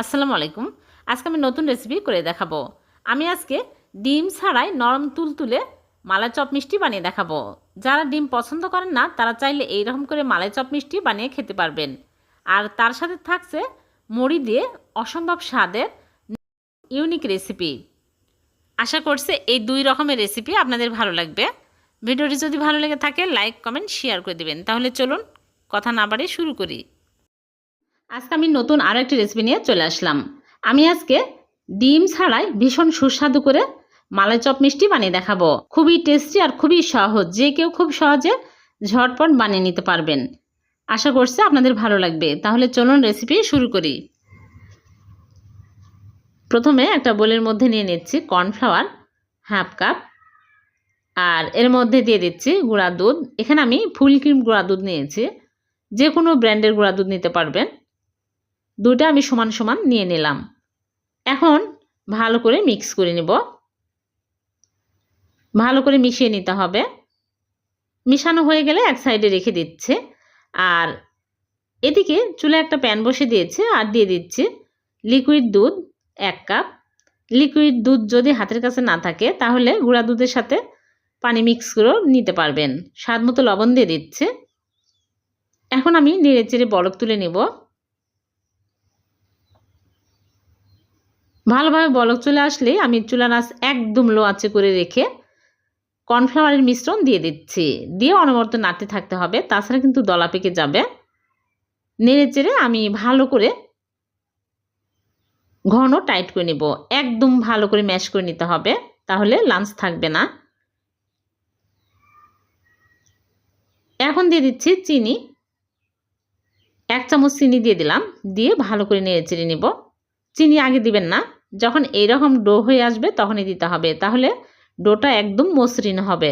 আসসালামু আলাইকুম। আজকে আমি নতুন রেসিপি করে দেখাবো। আমি আজকে ডিম ছাড়াই নরম তুলতুলে মালাই চপ মিষ্টি বানিয়ে দেখাবো। যারা ডিম পছন্দ করেন না, তারা চাইলে এইরকম করে মালাই চপ মিষ্টি বানিয়ে খেতে পারবেন। আর তার সাথে থাকছে মুড়ি দিয়ে অসম্ভব স্বাদের ইউনিক রেসিপি আশা করছে এই দুই রকমের রেসিপি আপনাদের ভালো লাগবে। ভিডিওটি যদি ভালো লেগে থাকে লাইক কমেন্ট শেয়ার করে দেবেন। তাহলে চলুন কথা না বাড়িয়ে শুরু করি। আজকে আমি নতুন আরও একটি রেসিপি নিয়ে চলে আসলাম। আমি আজকে ডিম ছাড়াই ভীষণ সুস্বাদু করে মালাই চপ মিষ্টি বানিয়ে দেখাবো। খুবই টেস্টি আর খুবই সহজ, যে কেউ খুব সহজে ঝটপট বানিয়ে নিতে পারবেন। আশা করছি আপনাদের ভালো লাগবে। তাহলে চলুন রেসিপি শুরু করি। প্রথমে একটা বোলের মধ্যে নিয়ে নিচ্ছি কর্নফ্লাওয়ার হাফ কাপ আর এর মধ্যে দিয়ে দিচ্ছি গুঁড়া দুধ। এখানে আমি ফুল ক্রিম গুঁড়া দুধ নিয়েছি। যে কোনো ব্র্যান্ডের গুঁড়া দুধ নিতে পারবেন। দুটা আমি সমান সমান নিয়ে নিলাম। এখন ভালো করে মিক্স করে নেব। ভালো করে মিশিয়ে নিতে হবে। মিশানো হয়ে গেলে এক সাইডে রেখে দিচ্ছে। আর এদিকে চুলে একটা প্যান বসে দিয়েছে আর দিয়ে দিচ্ছি লিকুইড দুধ এক কাপ লিকুইড দুধ যদি হাতের কাছে না থাকে তাহলে গুঁড়া দুধের সাথে পানি মিক্স করেও নিতে পারবেন। স্বাদ মতো লবণ দিয়ে দিচ্ছে। এখন আমি নেড়ে চেড়ে বরফ তুলে নেব। ভালোভাবে বলক চলে আসলে আমি চুলার আঁচ একদম লো আঁচে করে রেখে কর্নফ্লাওয়ারের মিশ্রণ দিয়ে দিচ্ছি। দিয়ে অনবরত নাড়তে থাকতে হবে, তাছাড়া কিন্তু দলা পেকে যাবে। নেড়ে চেড়ে আমি ভালো করে ঘন টাইট করে নিব। একদম ভালো করে ম্যাশ করে নিতে হবে, তাহলে লাঞ্চ থাকবে না। এখন দিয়ে দিচ্ছি চিনি। এক চামচ চিনি দিয়ে দিলাম, দিয়ে ভালো করে নেড়ে চেড়ে নেব। চিনি আগে দিবেন না। যখন এইরকম ডো হয়ে আসবে তখনই দিতে হবে। তাহলে ডোটা একদম মসৃণ হবে।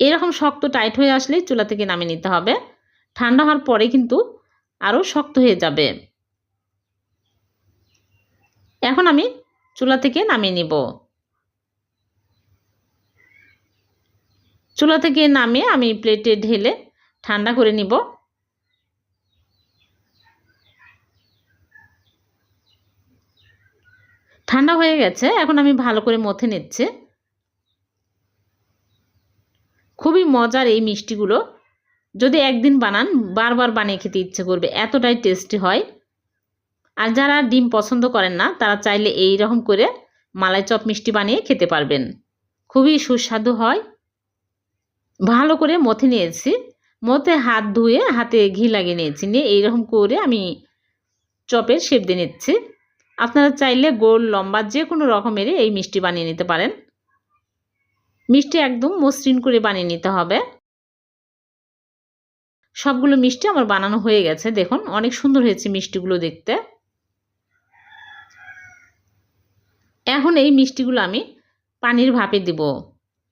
এরকম শক্ত টাইট হয়ে আসলেই চুলা থেকে নামিয়ে নিতে হবে। ঠান্ডা হওয়ার পরে কিন্তু আরও শক্ত হয়ে যাবে। এখন আমি চুলা থেকে নামিয়ে নিব। চুলা থেকে নামিয়ে আমি প্লেটে ঢেলে ঠান্ডা করে নিব। ঠান্ডা হয়ে গেছে, এখন আমি ভালো করে মথে নিচ্ছি। খুবই মজার এই মিষ্টিগুলো। যদি একদিন বানান, বারবার বানিয়ে খেতে ইচ্ছে করবে, এতটাই টেস্টি হয়। আর যারা ডিম পছন্দ করেন না, তারা চাইলে এই রকম করে মালাই চপ মিষ্টি বানিয়ে খেতে পারবেন। খুবই সুস্বাদু হয়। ভালো করে মথে নিয়েছি। মথে হাত ধুয়ে হাতে ঘি লাগিয়ে নিয়েছি, নিয়ে এইরকম করে আমি চপের শেপ দিয়ে নিচ্ছি। আপনারা চাইলে গোল, লম্বা যে কোনো রকমেরই এই মিষ্টি বানিয়ে নিতে পারেন। মিষ্টি একদম মসৃণ করে বানিয়ে নিতে হবে। সবগুলো মিষ্টি আমার বানানো হয়ে গেছে। দেখুন, অনেক সুন্দর হয়েছে মিষ্টিগুলো দেখতে। এখন এই মিষ্টিগুলো আমি পানির ভাপে দিব।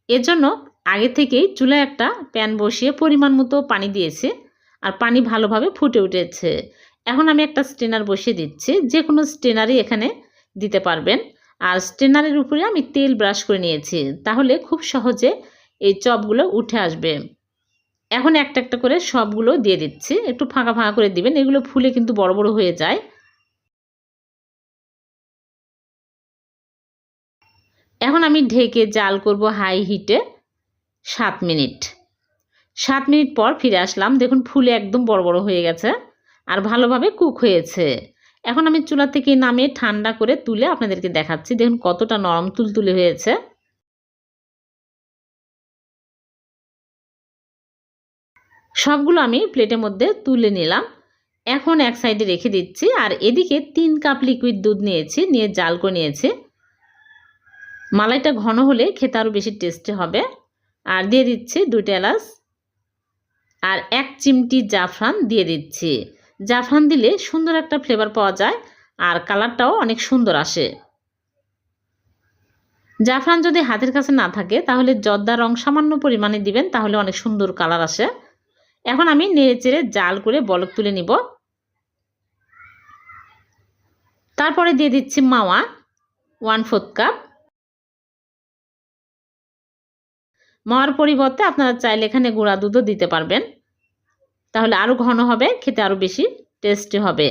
এজন্য আগে থেকেই চুলায় একটা প্যান বসিয়ে পরিমাণ মতো পানি দিয়েছে। আর পানি ভালোভাবে ফুটে উঠেছে। এখন আমি একটা স্টেনার বসিয়ে দিচ্ছি। যে কোনো স্টেনারই এখানে দিতে পারবেন। আর স্টেনারের উপরে আমি তেল ব্রাশ করে নিয়েছি। তাহলে খুব সহজে এই চপগুলো উঠে আসবে। এখন একটা একটা করে সবগুলো দিয়ে দিচ্ছি। একটু ফাঁকা ফাঁকা করে দিবেন। এগুলো ফুলে কিন্তু বড় বড় হয়ে যায়। এখন আমি ঢেকে জাল করব হাই হিটে সাত মিনিট। সাত মিনিট পর ফিরে আসলাম। দেখুন, ফুলে একদম বড় বড় হয়ে গেছে। আর ভালোভাবে কুক হয়েছে। এখন আমি চুলা থেকে নামিয়ে ঠান্ডা করে তুলে আপনাদেরকে দেখাচ্ছি। দেখুন কতটা নরম তুলতুলে হয়েছে। সবগুলো আমি প্লেটের মধ্যে তুলে নিলাম। এখন এক সাইডে রেখে দিচ্ছি আর এদিকে তিন কাপ লিকুইড দুধ নিয়েছি, নিয়ে জাল করে নিয়েছি। মালাইটা ঘন হলে খেতে আরও বেশি টেস্টি হবে। আর দিয়ে দিচ্ছি দুটো এলাচ। আর এক চিমটি জাফরান দিয়ে দিচ্ছি। জাফরান দিলে সুন্দর একটা ফ্লেভার পাওয়া যায়, আর কালারটাও অনেক সুন্দর আসে। জাফরান যদি হাতের কাছে না থাকে, তাহলে জর্দা রং সামান্য পরিমাণে দিবেন, তাহলে অনেক সুন্দর কালার আসে। এখন আমি নেড়ে চেড়ে জাল করে বলক তুলে নিব। তারপরে দিয়ে দিচ্ছি মাওয়া ওয়ান ফোর্থ কাপ মাওয়ার পরিবর্তে আপনারা চাইলে এখানে গুঁড়া দুধও দিতে পারবেন। তাহলে আরও ঘন হবে, খেতে আরও বেশি টেস্টি হবে।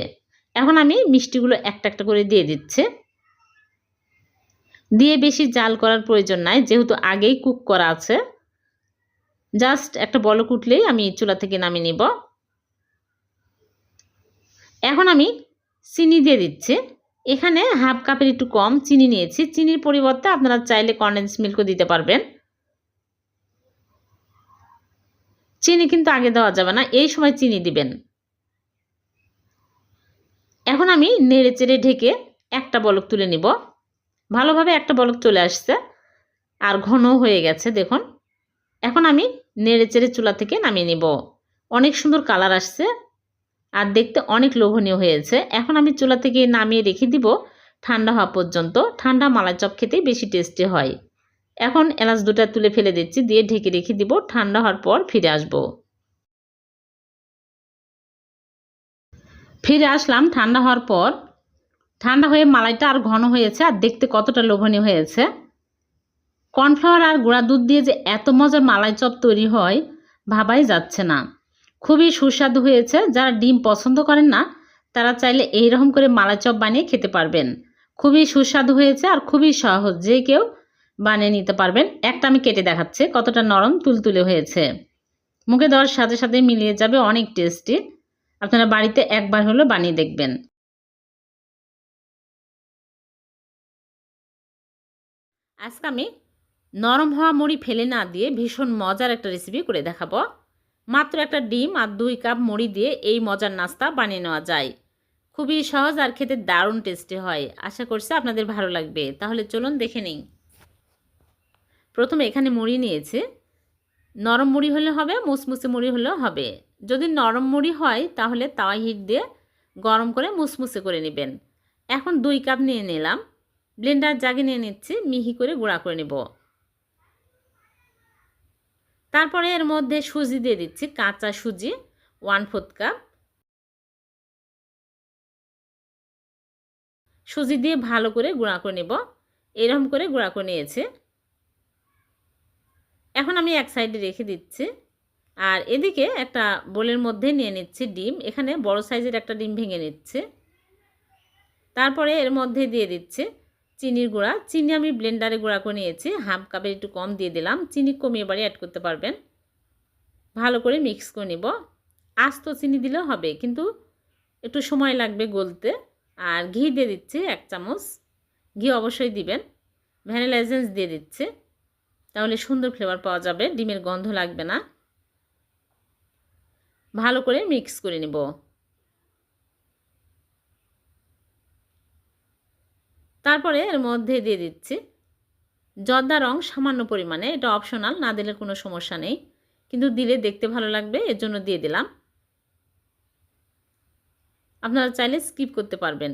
এখন আমি মিষ্টিগুলো একটা একটা করে দিয়ে দিচ্ছি। দিয়ে বেশি জাল করার প্রয়োজন নাই, যেহেতু আগেই কুক করা আছে। জাস্ট একটা বলক উঠলেই আমি চুলা থেকে নামিয়ে নিব। এখন আমি চিনি দিয়ে দিচ্ছি। এখানে হাফ কাপের একটু কম চিনি নিয়েছি। চিনির পরিবর্তে আপনারা চাইলে কন্ডেন্স মিল্কও দিতে পারবেন। চিনি কিন্তু আগে দেওয়া যাবে না, এই সময় চিনি দিবেন। এখন আমি নেড়ে চেড়ে ঢেকে একটা বলক তুলে নিব। ভালোভাবে একটা বলক চলে আসছে, আর ঘন হয়ে গেছে, দেখুন। এখন আমি নেড়ে চেড়ে চুলা থেকে নামিয়ে নিব। অনেক সুন্দর কালার আসছে, আর দেখতে অনেক লোভনীয় হয়েছে। এখন আমি চুলা থেকে নামিয়ে রেখে দিব ঠান্ডা হওয়া পর্যন্ত। ঠান্ডা মালাই চপ খেতেই বেশি টেস্টি হয়। এখন এলাচ দুটা তুলে ফেলে দিচ্ছি, দিয়ে ঢেকে রেখে দিব, ঠান্ডা হওয়ার পর ফিরে আসব। ফিরে আসলাম, ঠান্ডা হওয়ার পর। ঠান্ডা হয়ে মালাইটা আর ঘন হয়েছে, আর দেখতে কতটা লোভনীয় হয়েছে। কর্নফ্লাওয়ার আর গুঁড়া দুধ দিয়ে যে এত মজার মালাই চপ তৈরি হয়, ভাবাই যাচ্ছে না। খুবই সুস্বাদু হয়েছে, যারা ডিম পছন্দ করেন না, তারা চাইলে এই রকম করে মালাই চপ বানিয়ে খেতে পারবেন। খুবই সুস্বাদু হয়েছে আর খুবই সহজ, যে কেউ বানিয়ে নিতে পারবেন। একটা আমি কেটে দেখাচ্ছি, কতটা নরম তুলতুলে হয়েছে। মুখে দেওয়ার সাথে সাথে মিলিয়ে যাবে অনেক টেস্টি। আপনারা বাড়িতে একবার হলো বানিয়ে দেখবেন। আজকে আমি নরম হওয়া মুড়ি ফেলে না দিয়ে ভীষণ মজার একটা রেসিপি করে দেখাবো। মাত্র একটা ডিম আর দুই কাপ মুড়ি দিয়ে এই মজার নাস্তা বানিয়ে নেওয়া যায়। খুবই সহজ আর খেতে দারুণ টেস্টি হয়। আশা করছি আপনাদের ভালো লাগবে। তাহলে চলুন দেখে নিই। প্রথমে এখানে মুড়ি নিয়েছে। নরম মুড়ি হলে হবে, মুসমুসে মুড়ি হলেও হবে। যদি নরম মুড়ি হয়, তাহলে তাওয়া হিট দিয়ে গরম করে মুসমুসে করে নেবেন। এখন দুই কাপ নিয়ে নিলাম। ব্লেন্ডার জাগে নিয়ে নিচ্ছি, মিহি করে গুঁড়া করে নেব। তারপরে এর মধ্যে সুজি দিয়ে দিচ্ছি, কাঁচা সুজি, ওয়ান ফোর্থ কাপ। সুজি দিয়ে ভালো করে গুঁড়া করে নেব। এরকম করে গুঁড়া করে নিয়েছে। এখন আমি এক সাইডে রেখে দিচ্ছি। আর এদিকে একটা বোলের মধ্যে নিয়ে নিচ্ছি ডিম। এখানে বড় সাইজের একটা ডিম ভেঙে নিচ্ছে। তারপরে এর মধ্যে দিয়ে দিচ্ছে চিনির গুঁড়া। চিনি আমি ব্লেন্ডারে গুঁড়া করে নিয়েছি। হাফ কাপের একটু কম দিয়ে দিলাম। চিনি কমিয়ে বাড়ি অ্যাড করতে পারবেন। ভালো করে মিক্স করে নিব। আস্ত চিনি দিলেও হবে, কিন্তু একটু সময় লাগবে গলতে। আর ঘি দিয়ে দিচ্ছি এক চামচ। ঘি অবশ্যই দিবেন। ভ্যানিলা এসেন্স দিয়ে দিচ্ছে। তাহলে সুন্দর ফ্লেভার পাওয়া যাবে, ডিমের গন্ধ লাগবে না। ভালো করে মিক্স করে নেব। তারপরে এর মধ্যে দিয়ে দিচ্ছি জর্দা রং সামান্য পরিমাণে, এটা অপশনাল না দিলে কোনো সমস্যা নেই। কিন্তু দিলে দেখতে ভালো লাগবে, এর জন্য দিয়ে দিলাম। আপনারা চাইলে স্কিপ করতে পারবেন।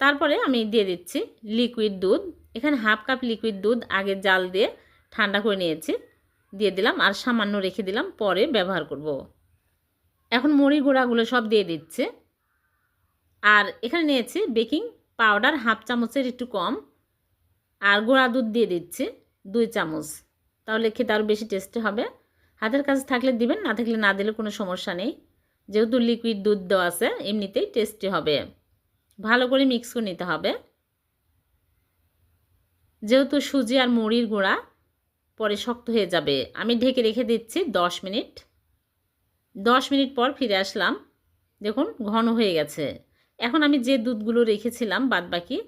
তারপরে আমি দিয়ে দিচ্ছি লিকুইড দুধ। এখানে হাফ কাপ লিকুইড দুধ, আগে জাল দিয়ে ঠান্ডা করে নিয়েছি, দিয়ে দিলাম আর সামান্য রেখে দিলাম, পরে ব্যবহার করব। এখন মুড়ি গুঁড়াগুলো সব দিয়ে দিচ্ছে। আর এখানে নিয়েছি বেকিং পাউডার হাফ চামচের একটু কম। আর গুঁড়া দুধ দিয়ে দিচ্ছি দুই চামচ। তাহলে খেতে আরও বেশি টেস্টি হবে। হাতের কাছে থাকলে দিবেন, না থাকলে না দিলে কোনো সমস্যা নেই। যেহেতু লিকুইড দুধ দেওয়া আছে, এমনিতেই টেস্টি হবে। ভালো করে মিক্স করে নিতে হবে। যেহেতু সুজি আর মুড়ির গুঁড়া পরে শক্ত হয়ে যাবে। আমি ঢেকে রেখে দিচ্ছি দশ মিনিট। দশ মিনিট পর ফিরে আসলাম। দেখুন, ঘন হয়ে গেছে। এখন আমি যে দুধগুলো রেখেছিলাম বাদবাকি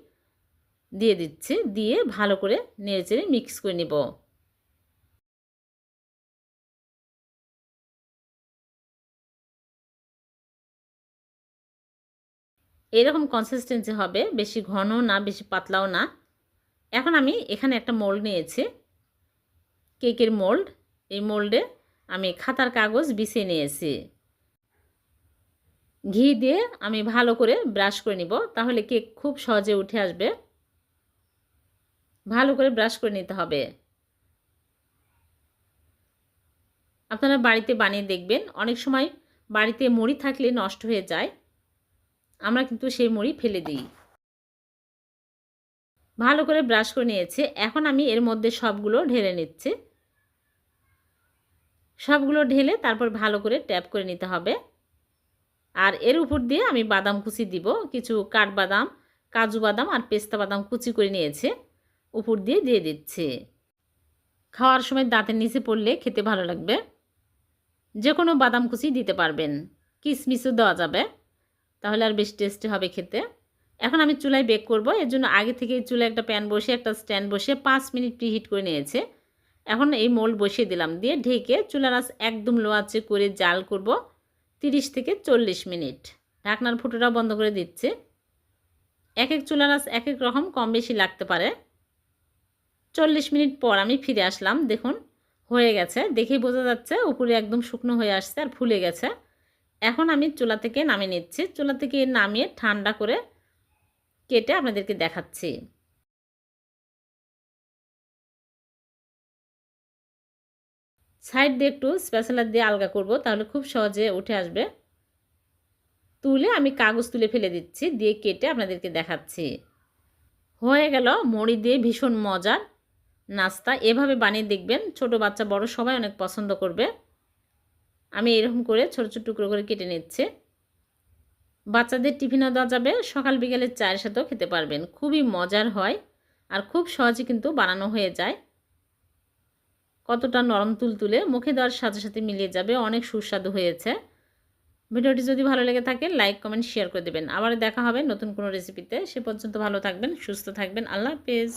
দিয়ে দিচ্ছি, দিয়ে ভালো করে নেড়েচেড়ে মিক্স করে নিব। এরকম কনসিস্টেন্সি হবে, বেশি ঘন না, বেশি পাতলাও না। এখন আমি এখানে একটা মোল্ড নিয়েছি। কেকের মোল্ড, এই মোল্ডে আমি খাতার কাগজ বিছিয়ে নিয়েছি। ঘি দিয়ে আমি ভালো করে ব্রাশ করে নিব, তাহলে কেক খুব সহজে উঠে আসবে। ভালো করে ব্রাশ করে নিতে হবে। আপনারা বাড়িতে বানিয়ে দেখবেন, অনেক সময় বাড়িতে মুড়ি থাকলে নষ্ট হয়ে যায়। আমরা কিন্তু সেই মুড়ি ফেলে দিই। ভালো করে ব্রাশ করে নিয়েছি, এখন আমি এর মধ্যে সবগুলো ঢেলে নিচ্ছি। সবগুলো ঢেলে তারপর ভালো করে ট্যাপ করে নিতে হবে। আর এর উপর দিয়ে আমি বাদাম কুচি দিব। কিছু কাঠবাদাম, কাজু বাদাম আর পেস্তা বাদাম কুচি করে নিয়েছে। উপর দিয়ে দিয়ে দিচ্ছি। খাওয়ার সময় দাঁতের নিচে পড়লে খেতে ভালো লাগবে। যে কোনো বাদাম কুচি দিতে পারবেন। কিশমিশও দেওয়া যাবে। তাহলে আর বেশ টেস্টি হবে খেতে। এখন আমি চুলায় বেক করব। এর জন্য আগে থেকে চুলায় একটা প্যান বসে একটা স্ট্যান্ড বসে পাঁচ মিনিট প্রিহিট করে নিয়েছে। এখন এই মোল্ড বসিয়ে দিলাম। দিয়ে ঢেকে চুলার আঁচ একদম লো আঁচে করে জাল করব তিরিশ থেকে চল্লিশ মিনিট। ঢাকনার ফুটোটা বন্ধ করে দিচ্ছে। এক এক চুলার আঁচ এক এক রকম কম বেশি লাগতে পারে। চল্লিশ মিনিট পর আমি ফিরে আসলাম। দেখুন, হয়ে গেছে। দেখেই বোঝা যাচ্ছে উপরে একদম শুকনো হয়ে আসছে আর ফুলে গেছে। এখন আমি চুলা থেকে নামিয়ে নিচ্ছি। চুলা থেকে নামিয়ে ঠান্ডা করে কেটে আপনাদেরকে দেখাচ্ছি। সাইড দিয়ে একটু স্পেশালার দিয়ে আলগা করব, তাহলে খুব সহজে উঠে আসবে। তুলে আমি কাগজ তুলে ফেলে দিচ্ছি, দিয়ে কেটে আপনাদেরকে দেখাচ্ছি। হয়ে গেল মুড়ি দিয়ে ভীষণ মজার নাস্তা। এভাবে বানিয়ে দেখবেন ছোট বাচ্চা, বড় সবাই অনেক পছন্দ করবে। আমি এরকম করে ছোটো ছোটো টুকরো করে কেটে নিচ্ছি। বাচ্চাদের টিফিনও দেওয়া যাবে, সকাল বিকেলে চায়ের সাথেও খেতে পারবেন। খুবই মজার হয় আর খুব সহজে কিন্তু বানানো হয়ে যায়। কতটা নরম তুলতুলে, মুখে দেওয়ার সাথে সাথে মিলিয়ে যাবে, অনেক সুস্বাদু হয়েছে। ভিডিওটি যদি ভালো লেগে থাকে লাইক কমেন্ট শেয়ার করে দেবেন। আবার দেখা হবে নতুন কোনো রেসিপিতে সে পর্যন্ত ভালো থাকবেন, সুস্থ থাকবেন। আল্লাহ হাফেজ।